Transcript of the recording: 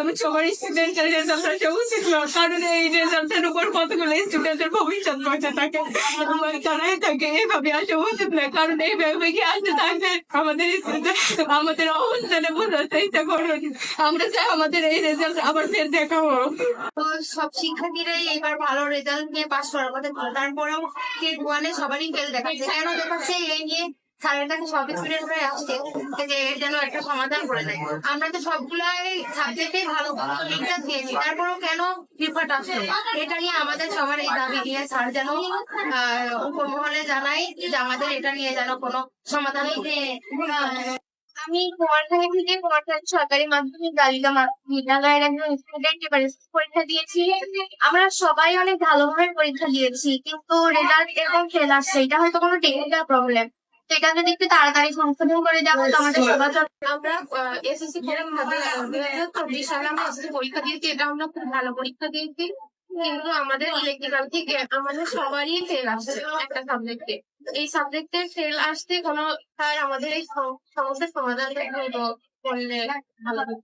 আমি সবার স্টুডেন্টের রেজাল্ট আসা উচিত না কারণ এই রেজাল্টের উপর কতগুলো স্টুডেন্টের ভবিষ্যৎ বসে থাকে আমার জানাই থাকে এইভাবে আসা উচিত না কারণ এইভাবে কি আসতে থাকবে? আমাদের আমাদের অবস্থানে বোঝার চেষ্টা করুন আমরা চাই আমাদের এই রেজাল্ট আবার ফের দেখা হোক। সব শিক্ষার্থীরাই এবার ভালো রেজাল্ট নিয়ে পাশ করার কথা। তারপরেও কে ওয়ানে সবারই ফেল দেখাচ্ছে। কেন দেখাচ্ছে? এই নিয়ে স্যারের কাছে সব স্টুডেন্টরাই আসছে যে এর যেন একটা সমাধান করে দেয়। আমরা তো সবগুলাই সাবজেক্টে ভালো লিখটা দিয়েছি, তারপরেও কেন রিপোর্ট আসলো এটা নিয়ে আমাদের সবার এই দাবি নিয়ে স্যার যেন উপমহলে জানাই যে আমাদের এটা নিয়ে যেন কোনো সমাধান হয়। আমি কুমারখালী থেকে কুমারখালী সরকারি মাধ্যমিক বালিকা বিদ্যালয়ের একজন স্টুডেন্ট এবার পরীক্ষা দিয়েছি। আমরা সবাই অনেক ভালোভাবে পরীক্ষা দিয়েছি, কিন্তু রেজাল্ট এরকম ফেল আসছে। এটা হয়তো কোনো টেকনিক্যাল প্রবলেম যদি একটু তাড়াতাড়ি সংশোধন করে দেওয়া তো আমাদের সবার আমরা এসএসসি ফর্ম দুই হাজার চব্বিশ সালে আমরা এসএসসি পরীক্ষা দিয়েছি এটা আমরা খুব ভালো পরীক্ষা দিয়েছি। কিন্তু আমাদের ইলেকট্রিক্যাল থেকে আমাদের সবারই ফেল আসছে একটা সাবজেক্টে এই সাবজেক্টে ফেল আসতে কোনো স্যার আমাদের এই সম- সমস্যার সমাধান করলে ভালো হতো।